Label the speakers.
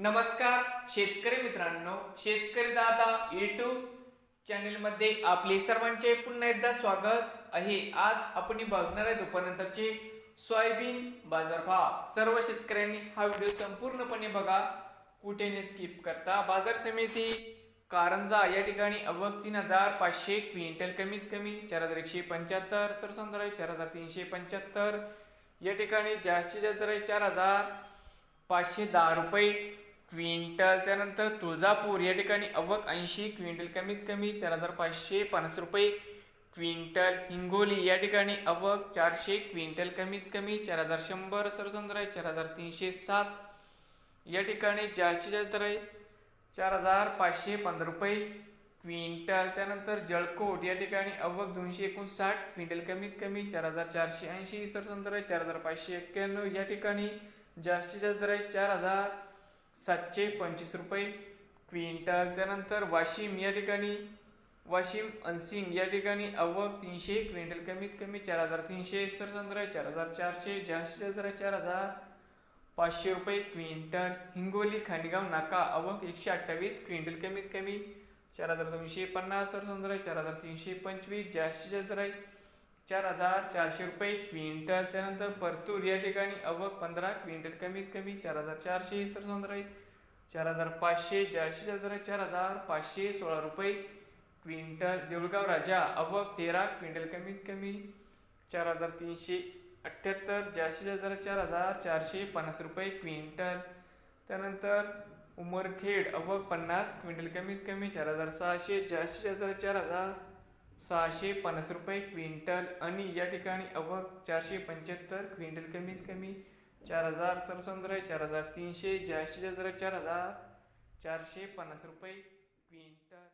Speaker 1: नमस्कार शेतकरी मित्रांनो शेतकरी दादा युट्यूब चॅनलमध्ये आपले सर्वांचे पुन्हा एकदा स्वागत आहे. आज आपण बघणार आहे दुपारनंतरचे सोयाबीन बाजारभाव. सर्व शेतकऱ्यांनी हा व्हिडिओ संपूर्णपणे बघा. कुठे स्किप करता बाजार समिती कारंजा या ठिकाणी अवक तीन हजार पाचशे क्विंटल कमीत कमी चार हजार एकशे पंच्याहत्तर सरसंद्राई चार हजार तीनशे पंच्याहत्तर. या ठिकाणी जास्तीत जास्त दर आहे चार हजार पाचशे दहा रुपये. क्विंटल त्यानंतर तुळजापूर या ठिकाणी अवक ऐंशी क्विंटल कमीत कमी चार हजार पाचशे पन्नास रुपये. क्विंटल हिंगोली या ठिकाणी अवक चारशे क्विंटल कमीत कमी चार हजार शंभर सरसंद्राई चार हजार तीनशे सात. या ठिकाणी जास्तीत जास्त आहे चार हजार पाचशे पंधरा रुपये. क्विंटल त्यानंतर जळकोट या ठिकाणी अवक दोनशे एकोणसाठ क्विंटल कमीत कमी चार हजार चारशे ऐंशी सरसंद्र चार हजार पाचशे एक्क्याण्णव. या ठिकाणी जास्तीत जास्त दर आहे चार हजार सातशे पंचवीस रुपये. क्विंटल त्यानंतर वाशिम या ठिकाणी वाशिम अनसिंग या ठिकाणी अवक तीनशे क्विंटल कमीत कमी चार हजार तीनशे सरसंद्र चार हजार चारशे जास्तीत जास्त आहे चार हजार पाचशे रुपये. क्विंटल हिंगोली खाणगाव नाका अवक एकशे अठ्ठावीस क्विंटल कमीत कमी चार हजार दोनशे पन्नास सरसंद्र चार हजार तीनशे पंचवीस जास्तीत जास्त दर आहे चार हजार चारशे रुपये क्विंटल त्यानंतर परतूर या ठिकाणी अवक पंधरा क्विंटल कमीत कमी चार हजार चारशे सरसंद्र आहे चार हजार पाचशे जास्तीत जास्त चार हजार पाचशे सोळा रुपये. क्विंटल देऊळगाव राजा अवक तेरा क्विंटल कमीत कमी चार हजार तीनशे अठ्ठ्याहत्तर जास्तीत जास्त चार हजार चारशे पन्नास रुपये. क्विंटल त्यानंतर उमरखेड अवक पन्नास क्विंटल कमीत कमी चार हजार सहाशे जास्तीत जास्त चार हजार सहाशे पन्नास रुपये क्विंटल आणि या ठिकाणी अवक चारशे पंच्याहत्तर क्विंटल कमीत कमी चार हजार सरसंद्र चार हजार तीनशे जास्तीत जास्त दर चार हजार चारशे पन्नास रुपये क्विंटल.